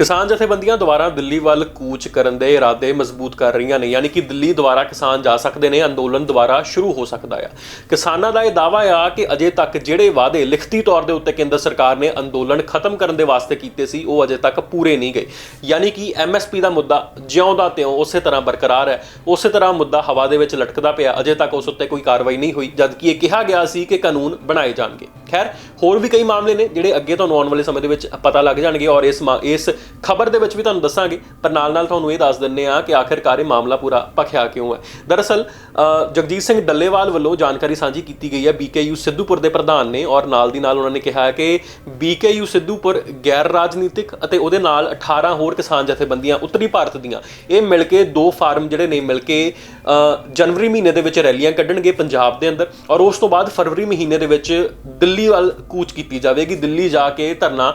ਕਿਸਾਨ ਜਥੇਬੰਦੀਆਂ ਦੁਆਰਾ ਦਿੱਲੀ ਵੱਲ ਕੂਚ ਕਰਨ ਦੇ ਇਰਾਦੇ ਮਜ਼ਬੂਤ ਕਰ ਰਹੀਆਂ ਨੇ, ਯਾਨੀ ਕਿ ਦਿੱਲੀ ਦੁਆਰਾ ਕਿਸਾਨ ਜਾ ਸਕਦੇ ਨੇ, ਅੰਦੋਲਨ ਦੁਆਰਾ ਸ਼ੁਰੂ ਹੋ ਸਕਦਾ ਆ। ਕਿਸਾਨਾਂ ਦਾ ਇਹ ਦਾਅਵਾ ਆ ਕਿ ਅਜੇ ਤੱਕ ਜਿਹੜੇ ਵਾਅਦੇ ਲਿਖਤੀ ਤੌਰ ਦੇ ਉੱਤੇ ਕੇਂਦਰ ਸਰਕਾਰ ਨੇ ਅੰਦੋਲਨ ਖਤਮ ਕਰਨ ਦੇ ਵਾਸਤੇ ਕੀਤੇ ਸੀ, ਉਹ ਅਜੇ ਤੱਕ ਪੂਰੇ ਨਹੀਂ ਗਏ। ਯਾਨੀ ਕਿ ਐਮਐਸਪੀ ਦਾ ਮੁੱਦਾ ਜਿਉਂ ਦਾ ਤਿਉਂ ਉਸੇ ਤਰ੍ਹਾਂ ਬਰਕਰਾਰ ਹੈ। ਉਸੇ ਤਰ੍ਹਾਂ ਮੁੱਦਾ ਹਵਾ ਦੇ ਵਿੱਚ ਲਟਕਦਾ ਪਿਆ, ਅਜੇ ਤੱਕ ਉਸ ਉੱਤੇ ਕੋਈ ਕਾਰਵਾਈ ਨਹੀਂ ਹੋਈ, ਜਦਕਿ ਇਹ ਕਿਹਾ ਗਿਆ ਸੀ ਕਿ ਕਾਨੂੰਨ ਬਣਾਏ ਜਾਣਗੇ। ਖੈਰ, ਹੋਰ ਵੀ ਕਈ ਮਾਮਲੇ ਨੇ ਜਿਹੜੇ ਅੱਗੇ ਤੁਹਾਨੂੰ ਆਉਣ ਵਾਲੇ ਸਮੇਂ ਦੇ ਵਿੱਚ ਪਤਾ ਲੱਗ ਜਾਣਗੇ ਔਰ ਇਸ ਮਾ- ਇਸ ਖਬਰ ਦੇ ਵਿੱਚ ਵੀ ਤੁਹਾਨੂੰ ਦੱਸਾਂਗੇ, ਪਰ ਨਾਲ ਨਾਲ ਤੁਹਾਨੂੰ ਇਹ ਦੱਸ ਦਿੰਨੇ ਆ ਕਿ ਆਖਿਰਕਾਰ ਇਹ ਮਾਮਲਾ ਪੂਰਾ ਭਖਿਆ ਕਿਉਂ ਹੈ। ਦਰਅਸਲ ਜਗਜੀਤ ਸਿੰਘ ਡੱਲੇਵਾਲ ਵੱਲੋਂ ਜਾਣਕਾਰੀ ਸਾਂਝੀ ਕੀਤੀ ਗਈ ਹੈ ਬੀਕੇਯੂ ਸਿੱਧੂਪੁਰ ਦੇ ਪ੍ਰਧਾਨ ਨੇ ਔਰ ਨਾਲ ਦੀ ਨਾਲ ਉਹਨਾਂ ਨੇ ਕਿਹਾ ਹੈ ਕਿ ਬੀਕੇਯੂ ਸਿੱਧੂਪੁਰ ਗੈਰ ਰਾਜਨੀਤਿਕ ਅਤੇ ਉਹਦੇ ਨਾਲ 18 ਹੋਰ ਕਿਸਾਨ ਜਥੇਬੰਦੀਆਂ ਉੱਤਰੀ ਭਾਰਤ ਦੀਆਂ, ਇਹ ਮਿਲ ਕੇ ਦੋ ਫਾਰਮ ਜਿਹੜੇ ਨੇ, ਮਿਲ ਕੇ ਜਨਵਰੀ ਮਹੀਨੇ ਦੇ ਵਿੱਚ ਰੈਲੀਆਂ ਕੱਢਣਗੇ ਪੰਜਾਬ ਦੇ ਅੰਦਰ ਔਰ ਉਸ ਤੋਂ ਬਾਅਦ ਫਰਵਰੀ ਮਹੀਨੇ ਦੇ ਵਿੱਚ ਦਿੱਲੀ ਵੱਲ ਕੂਚ ਕੀਤੀ ਜਾਵੇਗੀ। ਦਿੱਲੀ ਜਾ ਕੇ ਧਰਨਾ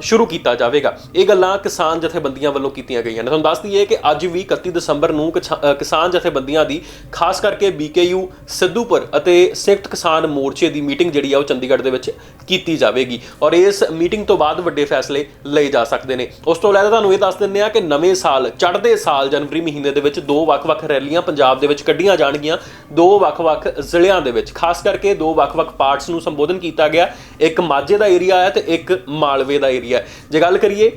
ਸ਼ੁਰੂ ਕੀਤਾ ਜਾਵੇਗਾ। ਇਹ ਗੱਲਾਂ ਕਿਸਾਨ ਜਥੇਬੰਦੀਆਂ ਵੱਲੋਂ ਕੀਤੀਆਂ ਗਈਆਂ ਨੇ। ਤੁਹਾਨੂੰ ਦੱਸ ਦਈਏ ਕਿ ਅੱਜ ਵੀ 31 ਦਸੰਬਰ ਨੂੰ ਕਿਸਾਨ ਜਥੇਬੰਦੀਆਂ ਦੀ, ਖਾਸ ਕਰਕੇ ਬੀਕੇਯੂ, ਸਿੱਧੂਪੁਰ ਅਤੇ ਸੰਯੁਕਤ ਕਿਸਾਨ ਮੋਰਚੇ ਦੀ ਮੀਟਿੰਗ ਜਿਹੜੀ ਆ ਉਹ ਚੰਡੀਗੜ੍ਹ ਦੇ ਵਿੱਚ ਕੀਤੀ ਜਾਵੇਗੀ ਔਰ ਇਸ ਮੀਟਿੰਗ ਤੋਂ ਬਾਅਦ ਵੱਡੇ ਫੈਸਲੇ ਲਏ ਜਾ ਸਕਦੇ ਨੇ। ਉਸ ਤੋਂ ਇਲਾਵਾ ਤੁਹਾਨੂੰ ਇਹ ਦੱਸ ਦਿੰਦੇ ਆ ਕਿ ਨਵੇਂ ਸਾਲ, ਚੜ੍ਹਦੇ ਸਾਲ ਜਨਵਰੀ ਮਹੀਨੇ ਦੇ ਵਿੱਚ ਦੋ ਵੱਖ-ਵੱਖ ਰੈਲੀਆਂ ਪੰਜਾਬ ਦੇ ਵਿੱਚ ਕੱਢੀਆਂ ਜਾਣਗੀਆਂ। ਦੋ ਵੱਖ-ਵੱਖ ਜ਼ਿਲ੍ਹਿਆਂ ਦੇ ਵਿੱਚ, ਖਾਸ ਕਰਕੇ ਦੋ ਵੱਖ-ਵੱਖ ਪਾਰਟਸ ਨੂੰ ਸੰਬੋਧਨ ਕੀਤਾ ਗਿਆ। ਇੱਕ ਮਾਝੇ ਦਾ ਏਰੀਆ ਹੈ ਤੇ ਇੱਕ ਮਾਲਵੇ ਦਾ ਏਰੀਆ ਜੇ ਗੱਲ ਕਰੀਏ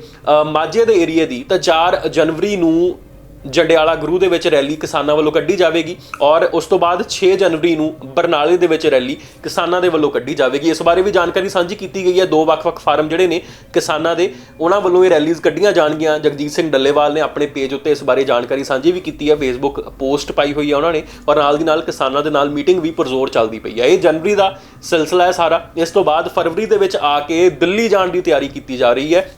ਮਾਝੇ ਦੇ ਏਰੀਏ ਦੀ ਤਾਂ 4 ਜਨਵਰੀ ਨੂੰ ਜੰਡਿਆਲਾ ਗੁਰੂ ਦੇ ਵਿੱਚ ਰੈਲੀ ਕਿਸਾਨਾਂ ਵੱਲੋਂ ਕੱਢੀ ਜਾਵੇਗੀ ਔਰ ਉਸ ਤੋਂ ਬਾਅਦ 6 ਜਨਵਰੀ ਨੂੰ ਬਰਨਾਲੇ ਦੇ ਵਿੱਚ ਰੈਲੀ ਕਿਸਾਨਾਂ ਦੇ ਵੱਲੋਂ ਕੱਢੀ ਜਾਵੇਗੀ। ਇਸ ਬਾਰੇ ਵੀ ਜਾਣਕਾਰੀ ਸਾਂਝੀ ਕੀਤੀ ਗਈ ਹੈ। ਦੋ ਵੱਖ-ਵੱਖ ਫਾਰਮ ਜਿਹੜੇ ਨੇ ਕਿਸਾਨਾਂ ਦੇ, ਉਹਨਾਂ ਵੱਲੋਂ ਇਹ ਰੈਲੀਜ਼ ਕੱਢੀਆਂ ਜਾਣਗੀਆਂ। ਜਗਜੀਤ ਸਿੰਘ ਡੱਲੇਵਾਲ ਨੇ ਆਪਣੇ ਪੇਜ ਉੱਤੇ ਇਸ ਬਾਰੇ ਜਾਣਕਾਰੀ ਸਾਂਝੀ ਵੀ ਕੀਤੀ ਹੈ। ਫੇਸਬੁੱਕ ਪੋਸਟ ਪਾਈ ਹੋਈ ਹੈ ਉਹਨਾਂ ਨੇ ਔਰ ਨਾਲ ਦੀ ਨਾਲ ਕਿਸਾਨਾਂ ਦੇ ਨਾਲ ਮੀਟਿੰਗ ਵੀ ਪਰਜ਼ੋਰ ਚੱਲਦੀ ਪਈ ਹੈ। ਇਹ ਜਨਵਰੀ ਦਾ ਸਿਲਸਿਲਾ ਹੈ ਸਾਰਾ। ਇਸ ਤੋਂ ਬਾਅਦ ਫਰਵਰੀ ਦੇ ਵਿੱਚ ਆ ਕੇ ਦਿੱਲੀ ਜਾਣ ਦੀ ਤਿਆਰੀ ਕੀਤੀ ਜਾ ਰਹੀ ਹੈ।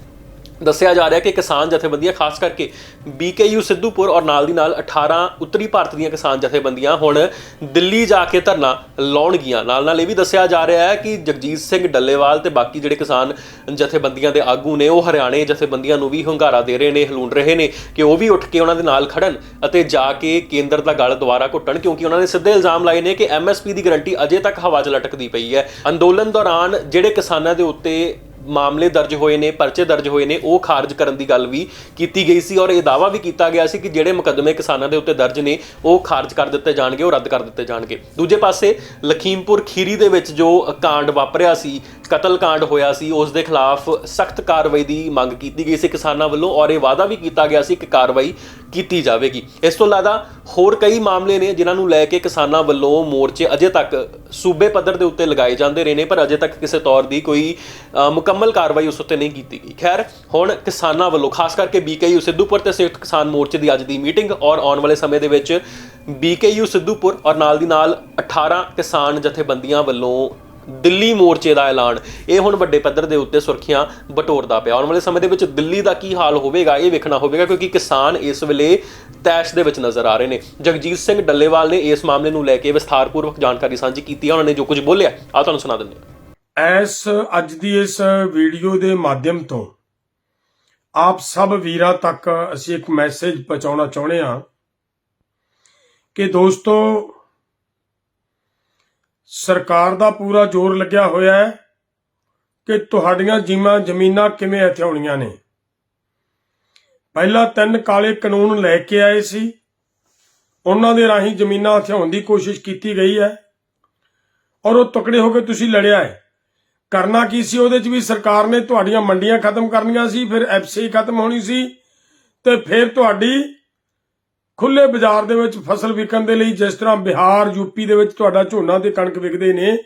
ਦੱਸਿਆ ਜਾ ਰਿਹਾ ਕਿ ਕਿਸਾਨ ਜਥੇਬੰਦੀਆਂ, ਖਾਸ ਕਰਕੇ ਬੀਕੇਯੂ, ਸਿੱਧੂਪੁਰ ਔਰ ਨਾਲ ਦੀ ਨਾਲ 18 ਉੱਤਰੀ ਭਾਰਤ ਦੀਆਂ ਕਿਸਾਨ ਜਥੇਬੰਦੀਆਂ ਹੁਣ ਦਿੱਲੀ ਜਾ ਕੇ ਧਰਨਾ ਲਾਉਣਗੀਆਂ। ਨਾਲ ਨਾਲ ਇਹ ਵੀ ਦੱਸਿਆ ਜਾ ਰਿਹਾ ਹੈ ਕਿ ਜਗਜੀਤ ਸਿੰਘ ਡੱਲੇਵਾਲ ਤੇ ਬਾਕੀ ਜਿਹੜੇ ਕਿਸਾਨ ਜਥੇਬੰਦੀਆਂ ਦੇ ਆਗੂ ਨੇ, ਉਹ ਹਰਿਆਣੇ ਜਥੇਬੰਦੀਆਂ ਨੂੰ ਵੀ ਹੁੰਗਾਰਾ ਦੇ ਰਹੇ ਨੇ, ਹਲੂਣ ਰਹੇ ਨੇ ਕਿ ਉਹ ਵੀ ਉੱਠ ਕੇ ਉਹਨਾਂ ਦੇ ਨਾਲ ਖੜਨ ਅਤੇ ਜਾ ਕੇ ਕੇਂਦਰ ਦਾ ਗਲ ਦੁਆਰਾ ਘੁੱਟਣ, ਕਿਉਂਕਿ ਉਹਨਾਂ ਨੇ ਸਿੱਧੇ ਇਲਜ਼ਾਮ ਲਾਏ ਨੇ ਕਿ ਐਮਐਸਪੀ ਦੀ ਗਾਰੰਟੀ ਅਜੇ ਤੱਕ ਹਵਾ 'ਚ ਲਟਕਦੀ ਪਈ ਹੈ। ਅੰਦੋਲਨ ਦੌਰਾਨ ਜਿਹੜੇ ਕਿਸਾਨਾਂ ਦੇ ਉੱਤੇ ਮਾਮਲੇ ਦਰਜ ਹੋਏ ਨੇ, ਪਰਚੇ ਦਰਜ ਹੋਏ ਨੇ, ਉਹ ਖਾਰਜ ਕਰਨ ਦੀ ਗੱਲ ਵੀ ਕੀਤੀ ਗਈ ਸੀ ਔਰ ਇਹ ਦਾਵਾ ਵੀ ਕੀਤਾ ਗਿਆ ਸੀ ਕਿ ਜਿਹੜੇ ਮੁਕੱਦਮੇ ਕਿਸਾਨਾਂ ਦੇ ਉੱਤੇ ਦਰਜ ਨੇ, ਉਹ ਖਾਰਜ ਕਰ ਦਿੱਤੇ ਜਾਣਗੇ, ਉਹ ਰੱਦ ਕਰ ਦਿੱਤੇ ਜਾਣਗੇ। ਦੂਜੇ ਪਾਸੇ ਲਖੀਮਪੁਰ ਖੀਰੀ ਦੇ ਵਿੱਚ ਜੋ ਕਾਂਡ ਵਾਪਰਿਆ ਸੀ ਕਤਲ ਕਾਂਡ ਹੋਇਆ ਸੀ, ਉਸ ਦੇ ਖਿਲਾਫ ਸਖਤ ਕਾਰਵਾਈ ਦੀ ਮੰਗ ਕੀਤੀ ਗਈ ਸੀ। ਕਿਸਾਨਾਂ ਵੱਲੋਂ ਔਰ ਇਹ ਵਾਅਦਾ ਵੀ ਕੀਤਾ ਗਿਆ ਸੀ ਕਿ ਕਾਰਵਾਈ ਕੀਤੀ ਜਾਵੇਗੀ। ਇਸ ਤੋਂ ਇਲਾਵਾ ਹੋਰ ਕਈ ਮਾਮਲੇ ਨੇ ਜਿਨ੍ਹਾਂ ਨੂੰ ਲੈ ਕੇ ਕਿਸਾਨਾਂ ਵੱਲੋਂ ਮੋਰਚੇ ਅਜੇ ਤੱਕ ਸੂਬੇ ਪੱਧਰ ਦੇ ਉੱਤੇ ਲਗਾਏ ਜਾਂਦੇ ਰਹੇ ਨੇ, ਪਰ ਅਜੇ ਤੱਕ ਕਿਸੇ ਤੌਰ ਦੀ ਕੋਈ ਮੁਕੰਮਲ ਕਾਰਵਾਈ ਉਸ ਉੱਤੇ ਨਹੀਂ ਕੀਤੀ ਗਈ। ਖੈਰ, ਹੁਣ ਕਿਸਾਨਾਂ ਵੱਲੋਂ, ਖਾਸ ਕਰਕੇ ਬੀਕੇਯੂ ਸਿੱਧੂਪੁਰ ਤੇ ਸੰਯੁਕਤ ਕਿਸਾਨ ਮੋਰਚੇ ਦੀ ਅੱਜ ਦੀ ਮੀਟਿੰਗ ਔਰ ਆਉਣ ਵਾਲੇ ਸਮੇਂ ਦੇ ਵਿੱਚ ਬੀਕੇਯੂ ਸਿੱਧੂਪੁਰ ਔਰ ਨਾਲ ਦੀ ਨਾਲ 18 ਕਿਸਾਨ ਜਥੇਬੰਦੀਆਂ ਵੱਲੋਂ ਦਿੱਲੀ ਮੋਰਚੇ ਦਾ ਐਲਾਨ। ਇਹ ਹੁਣ ਵੱਡੇ ਪੱਧਰ ਦੇ ਉੱਤੇ ਸੁਰਖੀਆਂ ਬਟੋਰਦਾ ਪਿਆ। ਆਉਣ ਵਾਲੇ ਸਮੇਂ ਦੇ ਵਿੱਚ ਦਿੱਲੀ ਦਾ ਕੀ ਹਾਲ ਹੋਵੇਗਾ, ਇਹ ਵੇਖਣਾ ਹੋਵੇਗਾ, ਕਿਉਂਕਿ ਕਿਸਾਨ ਇਸ ਵੇਲੇ ਤੈਸ਼ ਦੇ ਵਿੱਚ ਨਜ਼ਰ ਆ ਰਹੇ ਨੇ। ਜਗਜੀਤ ਸਿੰਘ ਡੱਲੇਵਾਲ ਨੇ ਇਸ ਮਾਮਲੇ ਨੂੰ ਲੈ ਕੇ ਵਿਸਥਾਰਪੂਰਵਕ ਜਾਣਕਾਰੀ ਸਾਂਝੀ ਕੀਤੀ ਹੈ ਉਹਨਾਂ ਨੇ ਜੋ ਕੁਝ ਬੋਲਿਆ ਆ ਤੁਹਾਨੂੰ ਸੁਣਾ ਦਿੰਦੇ ਹਾਂ। ਇਸ ਅੱਜ ਦੀ ਇਸ ਵੀਡੀਓ ਦੇ ਮਾਧਿਅਮ ਤੋਂ ਆਪ ਸਭ ਵੀਰਾਂ ਤੱਕ ਅਸੀਂ ਇੱਕ ਮੈਸੇਜ ਪਹੁੰਚਾਉਣਾ ਚਾਹੁੰਦੇ ਹਾਂ ਕਿ ਦੋਸਤੋ ਸਰਕਾਰ ਦਾ ਪੂਰਾ ਜ਼ੋਰ ਲੱਗਿਆ ਹੋਇਆ ਹੈ ਕਿ ਤੁਹਾਡੀਆਂ ਜੀਵਾਂ ਜ਼ਮੀਨਾਂ ਕਿਵੇਂ ਹਥਿਆਉਣੀਆਂ ਨੇ। ਪਹਿਲਾਂ ਤਿੰਨ ਕਾਲੇ ਕਾਨੂੰਨ ਲੈ ਕੇ ਆਏ ਸੀ। ਉਹਨਾਂ ਦੇ ਰਾਹੀਂ ਜ਼ਮੀਨਾਂ ਹਥਿਆਉਣ ਦੀ ਕੋਸ਼ਿਸ਼ ਕੀਤੀ ਗਈ ਹੈ। ਔਰ ਉਹ ਤਕੜੇ ਹੋ ਕੇ ਤੁਸੀਂ ਲੜਿਆ ਹੈ। ਕਰਨਾ ਕੀ ਸੀ? ਉਹਦੇ ਚ ਵੀ ਸਰਕਾਰ ਨੇ ਤੁਹਾਡੀਆਂ ਮੰਡੀਆਂ ਖਤਮ ਕਰਨੀਆਂ ਸੀ, ਫਿਰ ਐਫਸੀ ਖਤਮ ਹੋਣੀ ਸੀ ਤੇ ਫਿਰ ਤੁਹਾਡੀ ਖੁੱਲੇ ਬਾਜ਼ਾਰ ਦੇ ਵਿੱਚ ਫਸਲ ਵਿਕਣ ਦੇ ਲਈ ਜਿਸ ਤਰ੍ਹਾਂ ਬਿਹਾਰ ਯੂਪੀ ਦੇ ਵਿੱਚ ਤੁਹਾਡਾ ਝੋਨਾ ਤੇ ਕਣਕ ਵਿਕਦੇ ਨੇ,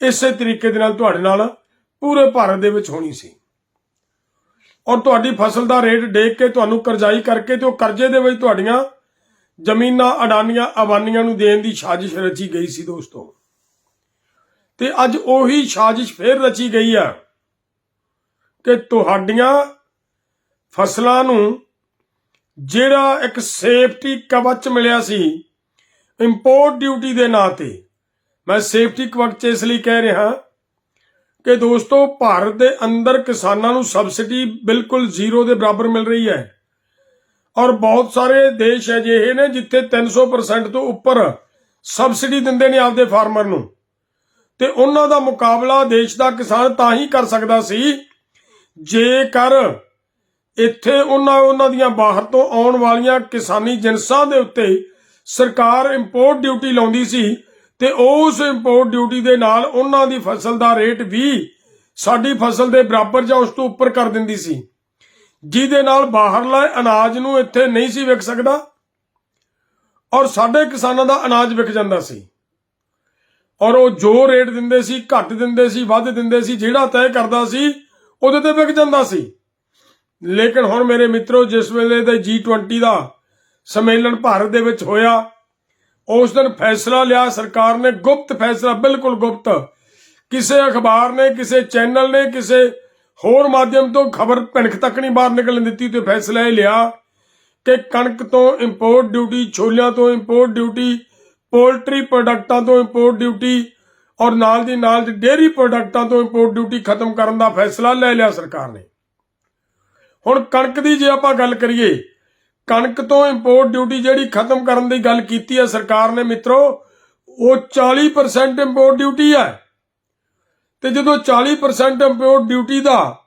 ਇਸੇ ਤਰੀਕੇ ਦੇ ਨਾਲ ਤੁਹਾਡੇ ਨਾਲ ਪੂਰੇ ਭਾਰਤ ਦੇ ਵਿੱਚ ਹੋਣੀ ਸੀ। ਔਰ ਤੁਹਾਡੀ ਫਸਲ ਦਾ ਰੇਟ ਦੇਖ ਕੇ ਤੁਹਾਨੂੰ ਕਰਜ਼ਾਈ ਕਰਕੇ ਤੇ ਉਹ ਕਰਜ਼ੇ ਦੇ ਵਿੱਚ ਤੁਹਾਡੀਆਂ ਜ਼ਮੀਨਾਂ, ਅਡਾਨੀਆਂ ਅਵਾਨੀਆਂ ਨੂੰ ਦੇਣ ਦੀ ਸਾਜ਼ਿਸ਼ ਰਚੀ ਗਈ ਸੀ ਦੋਸਤੋ। ਤੇ ਅੱਜ ਉਹੀ ਸਾਜ਼ਿਸ਼ ਫੇਰ ਰਚੀ ਗਈ ਆ ਕਿ ਤੁਹਾਡੀਆਂ ਫਸਲਾਂ ਨੂੰ ਜਿਹੜਾ ਇੱਕ ਸੇਫਟੀ ਕਵਚ ਮਿਲਿਆ ਸੀ ਇੰਪੋਰਟ ਡਿਊਟੀ ਦੇ ਨਾਂ ਤੇ। ਮੈਂ ਸੇਫਟੀ ਕਵਚ ਇਸ ਲਈ ਕਹਿ ਰਿਹਾ ਕਿ ਦੋਸਤੋ, ਭਾਰਤ ਦੇ ਅੰਦਰ ਕਿਸਾਨਾਂ ਨੂੰ ਸਬਸਿਡੀ ਬਿਲਕੁਲ ਜ਼ੀਰੋ ਦੇ ਬਰਾਬਰ ਮਿਲ ਰਹੀ ਹੈ। ਔਰ ਬਹੁਤ ਸਾਰੇ ਦੇਸ਼ ਅਜਿਹੇ ਨੇ ਜਿੱਥੇ 300% ਤੋਂ ਉੱਪਰ ਸਬਸਿਡੀ ਦਿੰਦੇ ਨੇ ਆਪਦੇ ਫਾਰਮਰ ਨੂੰ। ਤੇ ਉਹਨਾਂ ਦਾ ਮੁਕਾਬਲਾ ਦੇਸ਼ ਦਾ ਕਿਸਾਨ ਤਾਂ ਹੀ ਕਰ ਸਕਦਾ ਸੀ ਜੇਕਰ ਇੱਥੇ ਉਹਨਾਂ ਉਹਨਾਂ ਦੀਆਂ ਬਾਹਰ ਤੋਂ ਆਉਣ ਵਾਲੀਆਂ ਕਿਸਾਨੀ ਜਿਨਸਾਂ ਦੇ ਉੱਤੇ ਸਰਕਾਰ ਇੰਪੋਰਟ ਡਿਊਟੀ ਲਾਉਂਦੀ ਸੀ ਤੇ ਉਸ ਇੰਪੋਰਟ ਡਿਊਟੀ ਦੇ ਨਾਲ ਉਹਨਾਂ ਦੀ ਫਸਲ ਦਾ ਰੇਟ ਵੀ ਸਾਡੀ ਫਸਲ ਦੇ ਬਰਾਬਰ ਜਾਂ ਉਸ ਤੋਂ ਉੱਪਰ ਕਰ ਦਿੰਦੀ ਸੀ। ਜਿਹਦੇ ਨਾਲ ਬਾਹਰਲਾ ਅਨਾਜ ਨੂੰ ਇੱਥੇ ਨਹੀਂ ਸੀ ਵਿਕ ਸਕਦਾ ਔਰ ਸਾਡੇ ਕਿਸਾਨਾਂ ਦਾ ਅਨਾਜ ਵਿਕ ਜਾਂਦਾ ਸੀ। ਔਰ ਉਹ ਜੋ ਰੇਟ ਦਿੰਦੇ ਸੀ, ਘੱਟ ਦਿੰਦੇ ਸੀ, ਵੱਧ ਦਿੰਦੇ ਸੀ, ਜਿਹੜਾ ਤੈਅ ਕਰਦਾ ਸੀ, ਉਹਦੇ ਤੇ ਵਿਕ ਜਾਂਦਾ ਸੀ। ਲੇਕਿਨ ਹੁਣ ਮੇਰੇ ਮਿੱਤਰੋ, ਜਿਸ ਵੇਲੇ ਦੇ G20 ਦਾ ਸੰਮੇਲਨ ਭਾਰਤ ਦੇ ਵਿੱਚ ਹੋਇਆ, ਉਸ ਦਿਨ ਫੈਸਲਾ ਲਿਆ, ਸਰਕਾਰ ਨੇ ਗੁਪਤ ਫੈਸਲਾ, ਬਿਲਕੁਲ ਗੁਪਤ। ਕਿਸੇ ਅਖਬਾਰ ਨੇ, ਕਿਸੇ ਚੈਨਲ ਨੇ, ਕਿਸੇ ਹੋਰ ਮਾਧਿਅਮ ਤੋਂ ਖਬਰ ਭਿਣਕ ਤੱਕ ਨਹੀਂ ਬਾਹਰ ਨਿਕਲਣ ਦਿੱਤੀ ਤੇ ਫੈਸਲਾ ਇਹ ਲਿਆ ਕਿ ਕਣਕ ਤੋਂ ਇੰਪੋਰਟ ਡਿਊਟੀ ਛੋਲਿਆਂ ਤੋਂ ਇੰਪੋਰਟ ਡਿਊਟੀ ਪੋਲਟਰੀ ਪ੍ਰੋਡਕਟਾਂ ਤੋਂ ਇੰਪੋਰਟ ਡਿਊਟੀ ਔਰ ਨਾਲ ਦੀ ਨਾਲ ਡੇਅਰੀ ਪ੍ਰੋਡਕਟਾਂ ਤੋਂ ਇੰਪੋਰਟ ਡਿਊਟੀ ਖਤਮ ਕਰਨ ਦਾ ਫੈਸਲਾ ਲੈ ਲਿਆ ਸਰਕਾਰ ਨੇ। ਹੁਣ ਕਣਕ ਦੀ ਜੇ ਆਪਾਂ ਗੱਲ ਕਰੀਏ, ਕਣਕ ਤੋਂ ਇੰਪੋਰਟ ਡਿਊਟੀ ਜਿਹੜੀ ਖਤਮ ਕਰਨ ਦੀ ਗੱਲ ਕੀਤੀ ਹੈ ਸਰਕਾਰ ਨੇ ਮਿੱਤਰੋ, ਉਹ 40% ਇੰਪੋਰਟ ਡਿਊਟੀ ਹੈ। ਤੇ ਜਦੋਂ 40% ਇੰਪੋਰਟ ਡਿਊਟੀ ਦਾ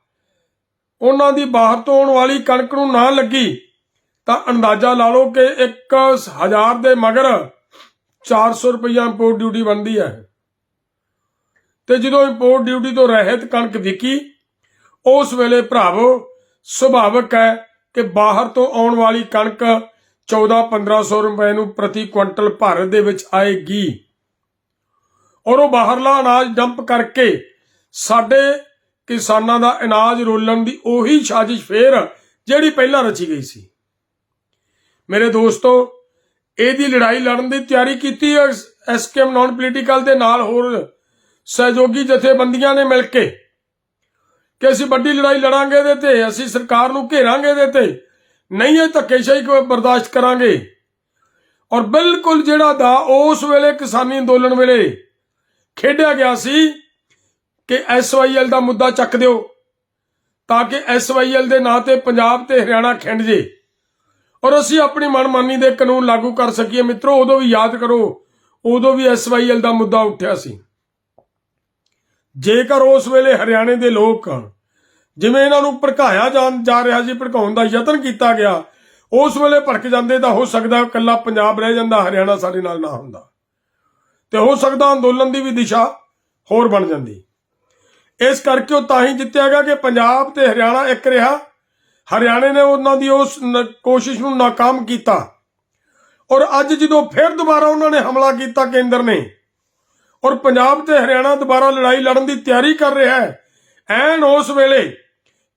ਉਹਨਾਂ ਦੀ ਬਾਹਰ ਤੋਂ ਆਉਣ ਵਾਲੀ ਕਣਕ ਨੂੰ ਨਾ ਲੱਗੀ, ਤਾਂ ਅੰਦਾਜ਼ਾ ਲਾ ਲਓ ਕਿ 1000 ਦੇ ਮਗਰ 400 ਰੁਪਈਆ ਇੰਪੋਰਟ ਡਿਊਟੀ ਬਣਦੀ ਹੈ। ਤੇ ਜਦੋਂ ਇੰਪੋਰਟ ਡਿਊਟੀ ਤੋਂ ਰਹਿਤ ਕਣਕ ਵਿਕੀ, ਉਸ ਵੇਲੇ ਭਰਾਵੋ ਸੁਭਾਵਕ ਹੈ ਕਿ ਬਾਹਰ ਤੋਂ ਆਉਣ ਵਾਲੀ ਕਣਕ 14-1500 ਰੁਪਏ ਨੂੰ ਪ੍ਰਤੀ ਕੁਇੰਟਲ ਭਾਰਤ ਦੇ ਵਿੱਚ ਆਏਗੀ। ਔਰ ਉਹ ਬਾਹਰਲਾ ਅਨਾਜ ਡੰਪ ਕਰਕੇ ਸਾਡੇ ਕਿਸਾਨਾਂ ਦਾ ਅਨਾਜ ਰੋਲਣ ਦੀ ਉਹੀ ਸਾਜ਼ਿਸ਼ ਫੇਰ ਜਿਹੜੀ ਪਹਿਲਾਂ ਰਚੀ ਗਈ ਸੀ। ਮੇਰੇ ਦੋਸਤੋ, ਇਹਦੀ ਲੜਾਈ ਲੜਨ ਦੀ ਤਿਆਰੀ ਕੀਤੀ ਹੈ ਐਸਕੇਐਮ ਨਾਨ ਪੋਲੀਟੀਕਲ ਦੇ ਨਾਲ ਹੋਰ ਸਹਿਯੋਗੀ ਜਥੇਬੰਦੀਆਂ ਨੇ ਮਿਲ ਕੇ। ਕਿ ਅਸੀਂ ਵੱਡੀ ਲੜਾਈ ਲੜਾਂਗੇ ਇਹਦੇ ਤੇ, ਅਸੀਂ ਸਰਕਾਰ ਨੂੰ ਘੇਰਾਂਗੇ ਇਹਦੇ ਤੇ। ਨਹੀਂ ਇਹ ਧੱਕੇਸ਼ਾਹੀ ਕੋ ਬਰਦਾਸ਼ਤ ਕਰਾਂਗੇ। ਔਰ ਬਿਲਕੁਲ ਜਿਹੜਾ ਦਾ ਉਸ ਵੇਲੇ ਕਿਸਾਨੀ ਅੰਦੋਲਨ ਵੇਲੇ ਖੇਡਿਆ ਗਿਆ ਸੀ ਕਿ ਐਸਵਾਈਐਲ ਦਾ ਮੁੱਦਾ ਚੱਕ ਦਿਓ, ਤਾਂ ਕਿ ਐਸਵਾਈਐਲ ਦੇ ਨਾਂ ਤੇ ਪੰਜਾਬ ਤੇ ਹਰਿਆਣਾ ਖਿੰਡ ਜੇ। ਔਰ ਅਸੀਂ ਆਪਣੀ ਮਨਮਾਨੀ ਦੇ ਕਾਨੂੰਨ ਲਾਗੂ ਕਰ ਸਕੀਏ। ਮਿੱਤਰੋ, ਉਦੋਂ ਵੀ ਯਾਦ ਕਰੋ, ਉਦੋਂ ਵੀ ਐਸਵਾਈਐਲ ਦਾ ਮੁੱਦਾ ਉੱਠਿਆ ਸੀ। ਜੇਕਰ ਉਸ ਵੇਲੇ ਹਰਿਆਣੇ ਦੇ ਲੋਕ ਜਿਵੇਂ ਇਹਨਾਂ ਨੂੰ ਭੜਕਾਇਆ ਜਾਣ, ਜਾ ਰਿਹਾ ਸੀ, ਭੜਕਾਉਣ ਦਾ ਯਤਨ ਕੀਤਾ ਗਿਆ, ਉਸ ਵੇਲੇ ਭੜਕ ਜਾਂਦੇ ਤਾਂ ਹੋ ਸਕਦਾ ਇਕੱਲਾ ਪੰਜਾਬ ਰਹਿ ਜਾਂਦਾ, ਹਰਿਆਣਾ ਸਾਡੇ ਨਾਲ ਨਾ ਹੁੰਦਾ। ਤੇ ਹੋ ਸਕਦਾ ਅੰਦੋਲਨ ਦੀ ਵੀ ਦਿਸ਼ਾ ਹੋਰ ਬਣ ਜਾਂਦੀ। ਇਸ ਕਰਕੇ ਉਹ ਤਾਂ ਹੀ ਜਿੱਤਿਆ ਗਿਆ ਕਿ ਪੰਜਾਬ ਤੇ ਹਰਿਆਣਾ ਇੱਕ ਰਿਹਾ। ਹਰਿਆਣੇ ਨੇ ਉਹਨਾਂ ਦੀ ਉਸ ਕੋਸ਼ਿਸ਼ ਨੂੰ ਨਾਕਾਮ ਕੀਤਾ। ਔਰ ਅੱਜ ਜਦੋਂ ਫਿਰ ਦੁਬਾਰਾ ਉਹਨਾਂ ਨੇ ਹਮਲਾ ਕੀਤਾ ਕੇਂਦਰ ਨੇ ਔਰ ਪੰਜਾਬ ਤੇ ਹਰਿਆਣਾ ਦੁਬਾਰਾ ਲੜਾਈ ਲੜਨ ਦੀ ਤਿਆਰੀ ਕਰ ਰਿਹਾ ਹੈ। ਐਨ ਉਸ ਵੇਲੇ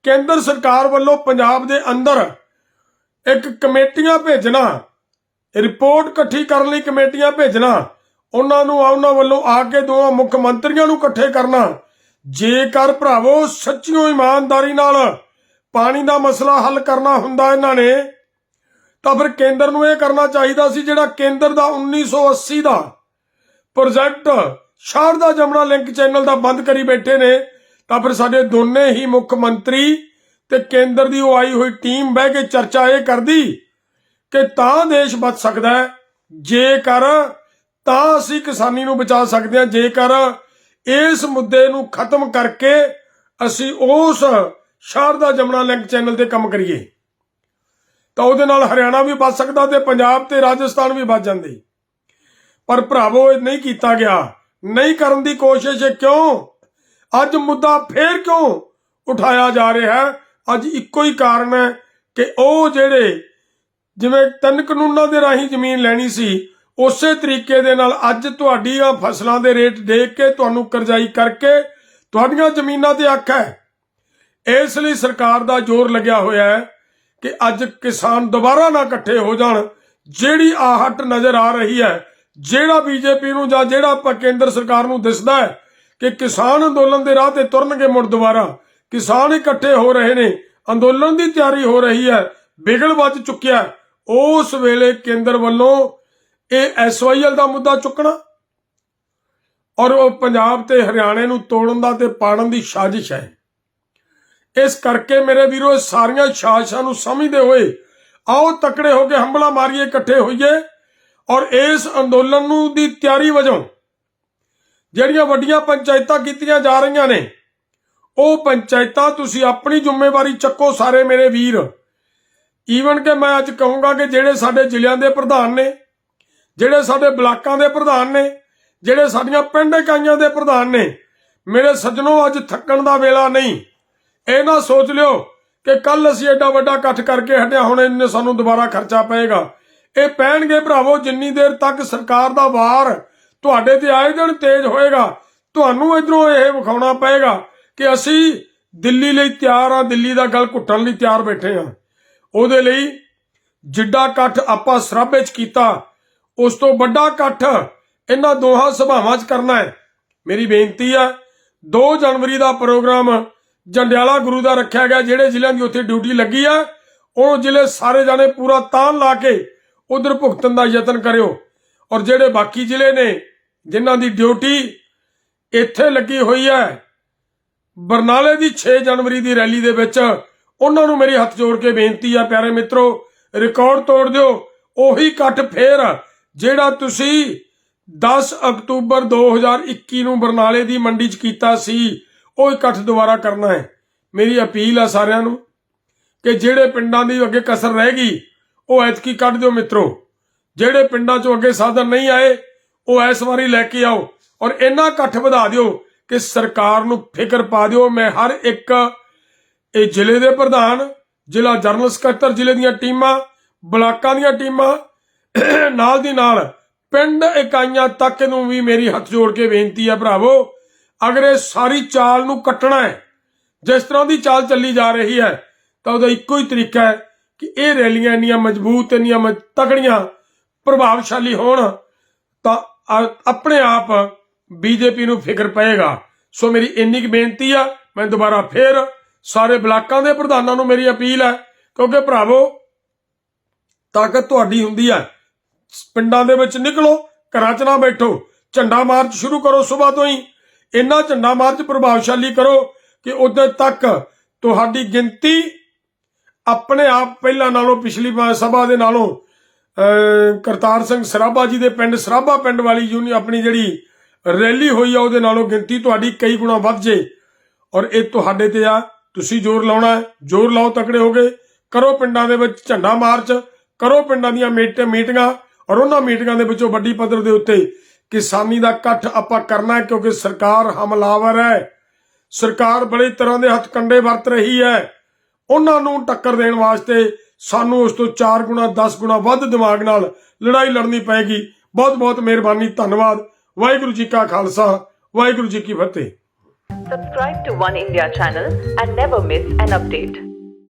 ਕੇਂਦਰ ਸਰਕਾਰ ਵੱਲੋਂ ਪੰਜਾਬ ਦੇ ਅੰਦਰ ਇੱਕ ਕਮੇਟੀਆਂ ਭੇਜਣਾ, ਰਿਪੋਰਟ ਇਕੱਠੀ ਕਰਨ ਲਈ ਕਮੇਟੀਆਂ ਭੇਜਣਾ, ਉਹਨਾਂ ਨੂੰ ਉਹਨਾਂ ਵੱਲੋਂ ਆ ਕੇ ਦੋਵਾਂ ਮੁੱਖ ਮੰਤਰੀਆਂ ਨੂੰ ਇਕੱਠੇ ਕਰਨਾ, ਜੇਕਰ ਭਰਾਵੋ ਸੱਚੀਓ ਇਮਾਨਦਾਰੀ ਨਾਲ ਪਾਣੀ ਦਾ ਮਸਲਾ ਹੱਲ ਕਰਨਾ ਹੁੰਦਾ ਇਹਨਾਂ ਨੇ, ਤਾਂ ਫਿਰ ਕੇਂਦਰ ਨੂੰ ਇਹ ਕਰਨਾ ਚਾਹੀਦਾ ਸੀ ਜਿਹੜਾ ਕੇਂਦਰ ਦਾ 1980 ਦਾ project Sharda Jamuna link channel ਦਾ ਬੰਦ ਕਰੀ ਬੈਠੇ ਨੇ, ਤਾਂ ਫਿਰ ਸਾਡੇ ਦੋਨੇ ਹੀ ਮੁੱਖ ਮੰਤਰੀ ਤੇ ਕੇਂਦਰ ਦੀ ਉਹ ਆਈ ਹੋਈ ਟੀਮ ਬਹਿ ਕੇ ਚਰਚਾ ਇਹ ਕਰਦੀ ਕਿ ਤਾਂ ਦੇਸ਼ ਬਚ ਸਕਦਾ ਹੈ, ਜੇਕਰ ਤਾਂ ਅਸੀਂ ਕਿਸਾਨੀ ਨੂੰ ਬਚਾ ਸਕਦੇ ਹਾਂ, ਜੇਕਰ ਇਸ ਮੁੱਦੇ ਨੂੰ ਖਤਮ ਕਰਕੇ ਅਸੀਂ ਉਸ ਸ਼ਾਰਦਾ ਜਮਨਾ ਲਿੰਕ ਚੈਨਲ ਤੇ ਕੰਮ ਕਰੀਏ। ਤਾਂ ਉਹਦੇ ਨਾਲ ਹਰਿਆਣਾ ਵੀ ਬਚ ਸਕਦਾ ਤੇ ਪੰਜਾਬ ਤੇ ਰਾਜਸਥਾਨ ਵੀ ਬਚ ਜਾਂਦੇ। ਪਰ ਭਰਾਵੋ, ਇਹ ਨਹੀਂ ਕੀਤਾ ਗਿਆ। ਨਹੀਂ ਕਰਨ ਦੀ ਕੋਸ਼ਿਸ਼ ਕਿਉਂ? ਅੱਜ ਮੁੱਦਾ ਫੇਰ ਕਿਉਂ ਉਠਾਇਆ ਜਾ ਰਿਹਾ ਹੈ? ਅੱਜ ਇੱਕੋ ਹੀ ਕਾਰਨ ਹੈ ਕਿ ਉਹ ਜਿਹੜੇ ਜਿਵੇਂ ਤਿੰਨ ਕਾਨੂੰਨਾਂ ਦੇ ਰਾਹੀਂ ਜ਼ਮੀਨ ਲੈਣੀ ਸੀ, ਉਸੇ ਤਰੀਕੇ ਦੇ ਨਾਲ ਅੱਜ ਤੁਹਾਡੀਆਂ ਫਸਲਾਂ ਦੇ ਰੇਟ ਦੇਖ ਕੇ ਤੁਹਾਨੂੰ ਕਰਜ਼ਾਈ ਕਰਕੇ ਤੁਹਾਡੀਆਂ ਜ਼ਮੀਨਾਂ ਤੇ ਅੱਖ ਹੈ। ਇਸ ਲਈ ਸਰਕਾਰ ਦਾ ਜ਼ੋਰ ਲੱਗਿਆ ਹੋਇਆ ਹੈ ਕਿ ਅੱਜ ਕਿਸਾਨ ਦੁਬਾਰਾ ਨਾ ਇਕੱਠੇ ਹੋ ਜਾਣ, ਜਿਹੜੀ ਆਹਟ ਨਜ਼ਰ ਆ ਰਹੀ ਹੈ ਜਿਹੜਾ ਬੀਜੇਪੀ ਨੂੰ ਜਾਂ ਜਿਹੜਾ ਆਪਾਂ ਕੇਂਦਰ ਸਰਕਾਰ ਨੂੰ ਦਿਸਦਾ ਹੈ ਕਿ ਕਿਸਾਨ ਅੰਦੋਲਨ ਦੇ ਰਾਹ ਤੇ ਤੁਰਨਗੇ ਮੁੜ ਦੁਬਾਰਾ, ਕਿਸਾਨ ਇਕੱਠੇ ਹੋ ਰਹੇ ਨੇ, ਅੰਦੋਲਨ ਦੀ ਤਿਆਰੀ ਹੋ ਰਹੀ ਹੈ ਵਿਗੜ ਵੱਜ ਚੁੱਕਿਆ ਉਸ ਵੇਲੇ ਕੇਂਦਰ ਵੱਲੋਂ ਇਹ ਐਸਵਾਈਐਲ ਦਾ ਮੁੱਦਾ ਚੁੱਕਣਾ ਔਰ ਉਹ ਪੰਜਾਬ ਤੇ ਹਰਿਆਣੇ ਨੂੰ ਤੋੜਨ ਦਾ ਤੇ ਪਾੜਨ ਦੀ ਸਾਜ਼ਿਸ਼ ਹੈ। ਇਸ ਕਰਕੇ ਮੇਰੇ ਵੀਰੋ, ਇਹ ਸਾਰੀਆਂ ਸਾਜ਼ਿਸ਼ਾਂ ਨੂੰ ਸਮਝਦੇ ਹੋਏ ਆਓ ਤਕੜੇ ਹੋ ਕੇ ਹੰਬਲਾ ਮਾਰੀਏ, ਇਕੱਠੇ ਹੋਈਏ। ਔਰ ਇਸ ਅੰਦੋਲਨ ਨੂੰ ਦੀ ਤਿਆਰੀ ਵਜੋਂ ਜਿਹੜੀਆਂ ਵੱਡੀਆਂ ਪੰਚਾਇਤਾਂ ਕੀਤੀਆਂ ਜਾ ਰਹੀਆਂ ਨੇ, ਉਹ ਪੰਚਾਇਤਾਂ ਤੁਸੀਂ ਆਪਣੀ ਜ਼ਿੰਮੇਵਾਰੀ ਚੱਕੋ ਸਾਰੇ ਮੇਰੇ ਵੀਰ। ਈਵਨ ਕਿ ਮੈਂ ਅੱਜ ਕਹੂੰਗਾ ਕਿ ਜਿਹੜੇ ਸਾਡੇ ਜ਼ਿਲ੍ਹਿਆਂ ਦੇ ਪ੍ਰਧਾਨ ਨੇ, ਜਿਹੜੇ ਸਾਡੇ ਬਲਾਕਾਂ ਦੇ ਪ੍ਰਧਾਨ ਨੇ, ਜਿਹੜੇ ਸਾਡੀਆਂ ਪਿੰਡ ਇਕਾਈਆਂ ਦੇ ਪ੍ਰਧਾਨ ਨੇ, ਮੇਰੇ ਸੱਜਣੋ ਅੱਜ ਥੱਕਣ ਦਾ ਵੇਲਾ ਨਹੀਂ। ਇਹ ਨਾ ਸੋਚ ਲਿਓ ਕਿ ਕੱਲ ਅਸੀਂ ਐਡਾ ਵੱਡਾ ਇਕੱਠ ਕਰਕੇ ਹਟਿਆ, ਹੁਣ ਇਹਨੇ ਸਾਨੂੰ ਦੁਬਾਰਾ ਖਰਚਾ ਪਏਗਾ। ਇਹ ਪੈਣਗੇ ਭਰਾਵੋ ਜਿੰਨੀ ਦੇਰ ਤੱਕ ਸਰਕਾਰ ਦਾ ਵਾਰ ਤੁਹਾਡੇ ਤੇ ਆਏ ਦਿਨ ਤੇਜ਼ ਹੋਏਗਾ, ਤੁਹਾਨੂੰ ਇਧਰੋਂ ਇਹ ਵਿਖਾਉਣਾ ਪਏਗਾ ਕਿ ਅਸੀਂ ਦਿੱਲੀ ਲਈ ਤਿਆਰ ਆ ਦਿੱਲੀ ਦਾ ਗਲ ਘੁੱਟਣ ਲਈ ਤਿਆਰ ਬੈਠੇ ਆ ਉਹਦੇ ਲਈ ਜਿੱਡਾ ਇਕੱਠ ਆਪਾਂ ਸਰਾਭੇ 'ਚ ਕੀਤਾ, ਉਸ ਤੋਂ ਵੱਡਾ ਇਕੱਠ ਇਹਨਾਂ ਦੋਹਾਂ ਸਭਾਵਾਂ 'ਚ ਕਰਨਾ ਹੈ। ਮੇਰੀ ਬੇਨਤੀ ਆ 2 ਜਨਵਰੀ ਦਾ ਪ੍ਰੋਗਰਾਮ ਜੰਡਿਆਲਾ ਗੁਰੂ ਦਾ ਰੱਖਿਆ ਗਿਆ, ਜਿਹੜੇ ਜ਼ਿਲ੍ਹਿਆਂ ਦੀ ਉੱਥੇ ਡਿਊਟੀ ਲੱਗੀ ਆ, ਉਹ ਜ਼ਿਲ੍ਹੇ ਸਾਰੇ ਜਾਣੇ ਪੂਰਾ ਤਾਨ ਲਾ ਕੇ ਉਧਰ ਭੁਗਤਣ ਦਾ ਯਤਨ ਕਰਿਓ। ਔਰ ਜਿਹੜੇ ਬਾਕੀ ਜ਼ਿਲ੍ਹੇ ਨੇ, ਜਿਨ੍ਹਾਂ ਦੀ ਡਿਊਟੀ ਇੱਥੇ ਲੱਗੀ ਹੋਈ ਹੈ, ਬਰਨਾਲੇ ਦੀ 6 ਜਨਵਰੀ ਦੀ ਰੈਲੀ ਦੇ ਵਿੱਚ ਉਹਨਾਂ ਨੂੰ ਮੇਰੀ ਹੱਥ ਜੋੜ ਕੇ ਬੇਨਤੀ ਆ, ਪਿਆਰੇ ਮਿੱਤਰੋ, ਰਿਕਾਰਡ ਤੋੜ ਦਿਓ। ਉਹੀ ਇਕੱਠ ਫੇਰ ਜਿਹੜਾ ਤੁਸੀਂ 10 ਅਕਤੂਬਰ 2021 ਨੂੰ ਬਰਨਾਲੇ ਦੀ ਮੰਡੀ 'ਚ ਕੀਤਾ ਸੀ, ਉਹ ਇਕੱਠ ਦੁਬਾਰਾ ਕਰਨਾ ਹੈ। ਮੇਰੀ ਅਪੀਲ ਆ ਸਾਰਿਆਂ ਨੂੰ ਕਿ ਜਿਹੜੇ ਪਿੰਡਾਂ ਦੀ ਅੱਗੇ ਕਸਰ ਰਹਿ ਗਈ ਉਹ ਐਤਕੀ ਕੱਢ ਦਿਓ ਮਿੱਤਰੋ। ਜਿਹੜੇ ਪਿੰਡਾਂ 'ਚੋਂ ਅੱਗੇ ਸਾਧਨ ਨਹੀਂ ਆਏ, ਉਹ ਇਸ ਵਾਰੀ ਲੈ ਕੇ ਆਓ। ਔਰ ਇੰਨਾ ਇਕੱਠ ਵਧਾ ਦਿਓ ਕਿ ਸਰਕਾਰ ਨੂੰ ਫਿਕਰ ਪਾ ਦਿਓ। ਮੈਂ ਹਰ ਇੱਕ, ਇਹ ਜ਼ਿਲ੍ਹੇ ਦੇ ਪ੍ਰਧਾਨ, ਜ਼ਿਲ੍ਹਾ ਜਨਰਲ ਸਕੱਤਰ, ਜ਼ਿਲ੍ਹੇ ਦੀਆਂ ਟੀਮਾਂ, ਬਲਾਕਾਂ ਦੀਆਂ ਟੀਮਾਂ, ਨਾਲ ਦੀ ਨਾਲ ਪਿੰਡ ਇਕਾਈਆਂ ਤੱਕ ਨੂੰ ਵੀ ਮੇਰੀ ਹੱਥ ਜੋੜ ਕੇ ਬੇਨਤੀ ਹੈ ਭਰਾਵੋ, ਅਗਰ ਇਹ ਸਾਰੀ ਚਾਲ ਨੂੰ ਕੱਟਣਾ ਹੈ, ਜਿਸ ਤਰ੍ਹਾਂ ਦੀ ਚਾਲ ਚੱਲੀ ਜਾ ਰਹੀ ਹੈ, ਤਾਂ ਉਹਦਾ ਇੱਕੋ ਹੀ ਤਰੀਕਾ ਹੈ ਕਿ ਇਹ ਰੈਲੀਆਂ ਇੰਨੀਆਂ ਮਜ਼ਬੂਤ ਇੰਨੀਆਂ ਮ- ਤਕੜੀਆਂ ਪ੍ਰਭਾਵਸ਼ਾਲੀ ਹੋਣ, ਤਾਂ ਆਪਣੇ ਆਪ ਬੀਜੇਪੀ ਨੂੰ ਫਿਕਰ ਪਏਗਾ। ਸੋ ਮੇਰੀ ਇੰਨੀ ਕੁ ਬੇਨਤੀ ਆ, ਮੈਂ ਦੁਬਾਰਾ ਫੇਰ ਸਾਰੇ ਬਲਾਕਾਂ ਦੇ ਪ੍ਰਧਾਨਾਂ ਨੂੰ ਮੇਰੀ ਅਪੀਲ ਹੈ, ਕਿਉਂਕਿ ਭਰਾਵੋ, ਤਾਕਤ ਤੁਹਾਡੀ ਹੁੰਦੀ ਹੈ ਪਿੰਡਾਂ ਦੇ ਵਿੱਚ ਨਿਕਲੋ, ਘਰਾਂ 'ਚ ਨਾ ਬੈਠੋ। ਝੰਡਾ ਮਾਰਚ ਸ਼ੁਰੂ ਕਰੋ ਸਵੇਰ ਤੋਂ ਹੀ। ਇੰਨਾ ਝੰਡਾ ਮਾਰਚ ਪ੍ਰਭਾਵਸ਼ਾਲੀ ਕਰੋ ਕਿ ਉਦੋਂ ਤੱਕ ਤੁਹਾਡੀ ਗਿਣਤੀ ਆਪਣੇ ਆਪ ਪਹਿਲਾਂ ਨਾਲੋਂ ਪਿਛਲੀ ਸਭਾ ਦੇ ਨਾਲੋਂ ਅਹ, ਕਰਤਾਰ ਸਿੰਘ ਸਰਾਭਾ ਜੀ ਦੇ ਪਿੰਡ ਸਰਾਭਾ ਪਿੰਡ ਵਾਲੀ ਯੂਨੀ ਆਪਣੀ ਜਿਹੜੀ ਰੈਲੀ ਹੋਈ ਆ ਉਹਦੇ ਨਾਲੋਂ ਗਿਣਤੀ ਤੁਹਾਡੀ ਕਈ ਗੁਣਾ ਵੱਧ ਜੇ। ਔਰ ਇਹ ਤੁਹਾਡੇ ਤੇ ਆ। ਤੁਸੀਂ ਜ਼ੋਰ ਲਾਉਣਾ ਜ਼ੋਰ ਲਾਓ ਤਕੜੇ ਹੋ ਗਏ ਕਰੋ ਪਿੰਡਾਂ ਦੇ ਵਿੱਚ ਝੰਡਾ ਮਾਰਚ। ਕਰੋ ਪਿੰਡਾਂ ਦੀਆਂ ਮੀਟ- ਮੀਟਿੰਗਾਂ। ਔਰ ਉਹਨਾਂ ਮੀਟਿੰਗਾਂ ਦੇ ਵਿੱਚੋਂ ਵੱਡੀ ਪੱਧਰ ਦੇ ਉੱਤੇ ਕਿਸਾਨੀ ਦਾ ਇਕੱਠ ਆਪਾਂ ਕਰਨਾ ਹੈ ਕਿਉਂਕਿ ਸਰਕਾਰ ਹਮਲਾਵਰ ਹੈ। ਸਰਕਾਰ ਬੜੇ ਤਰ੍ਹਾਂ ਦੇ ਹੱਥ ਕੰਡੇ ਵਰਤ ਰਹੀ ਹੈ। ਉਹਨਾਂ ਨੂੰ ਟੱਕਰ ਦੇਣ ਵਾਸਤੇ ਸਾਨੂੰ ਉਸ ਤੋਂ 4 ਗੁਣਾ 10 ਗੁਣਾ ਵੱਧ ਦਿਮਾਗ ਨਾਲ ਲੜਾਈ ਲੜਨੀ ਪਏਗੀ। ਬਹੁਤ ਬਹੁਤ ਮਿਹਰਬਾਨੀ, ਧੰਨਵਾਦ। ਵਾਹਿਗੁਰੂ ਜੀ ਕਾ ਖਾਲਸਾ, ਵਾਹਿਗੁਰੂ ਜੀ ਕੀ ਫਤਿਹ। Subscribe to One India channel and never miss an update.